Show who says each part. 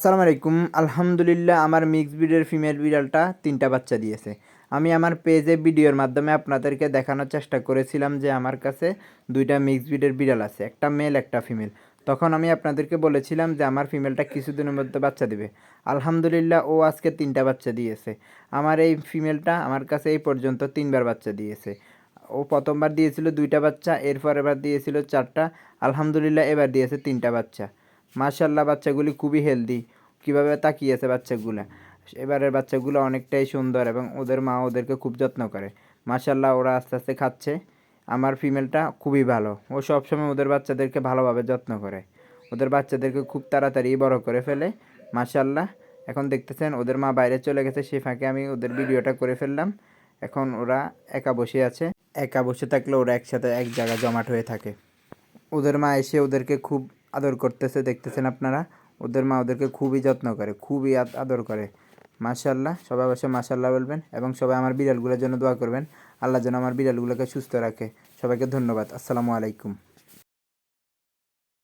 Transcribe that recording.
Speaker 1: আসসালামু আলাইকুম। আলহামদুলিল্লাহ, আমার মিক্স ব্রিডের ফিমেল বিড়ালটা তিনটা বাচ্চা দিয়েছে। আমি আমার পেজে ভিডিওর মাধ্যমে আপনাদেরকে দেখানোর চেষ্টা করেছিলাম যে আমার কাছে দুইটা মিক্স ব্রিডের বিড়াল আছে, একটা মেল একটা ফিমেল তখন আমি আপনাদেরকে বলেছিলাম যে আমার ফিমেলটা কিছুদিনের মধ্যে বাচ্চা দিবে। আলহামদুলিল্লাহ, ও আজকে তিনটা বাচ্চা দিয়েছে। আমার এই ফিমেলটা আমার কাছে এই পর্যন্ত তিনবার বাচ্চা দিয়েছে। ও প্রথমবার দিয়েছিল দুইটা বাচ্চা, এরপর এবার দিয়েছিল চারটা। আলহামদুলিল্লাহ, এবার দিয়েছে তিনটা বাচ্চা। মাশাল্লাহ বাচ্চাগুলি খুবই হেলদি কীভাবে তাকিয়েছে বাচ্চাগুলো? এবারের বাচ্চাগুলো অনেকটাই সুন্দর এবং ওদের মা ওদেরকে খুব যত্ন করে। মাশাল্লাহ ওরা আস্তে আস্তে খাচ্ছে। আমার ফিমেলটা খুবই ভালো। ও সবসময় ওদের বাচ্চাদেরকে ভালোভাবে যত্ন করে। ওদের বাচ্চাদেরকে খুব তাড়াতাড়ি বড় করে ফেলে। মাশাল্লাহ এখন দেখতেছেন ওদের মা বাইরে চলে গেছে। সে ফাঁকে আমি ওদের ভিডিওটা করে ফেললাম। এখন ওরা একা বসে আছে। একা বসে থাকলে ওরা একসাথে এক জায়গায় জমাট হয়ে থাকে। ওদের মা এসে ওদেরকে খুব আদর করতেছে, দেখতেছেন আপনারা? ওদের মা ওদেরকে খুবই যত্ন করে, খুবই আদ- আদর করে। মাশাল্লাহ সবাই বসে মাশাল্লাহ বলবেন এবং সবাই আমার বিড়ালগুলোর জন্য দোয়া করবেন। আল্লাহ যেন আমার বিড়ালগুলোকে সুস্থ রাখে। সবাইকে ধন্যবাদ। আসসালামু আলাইকুম।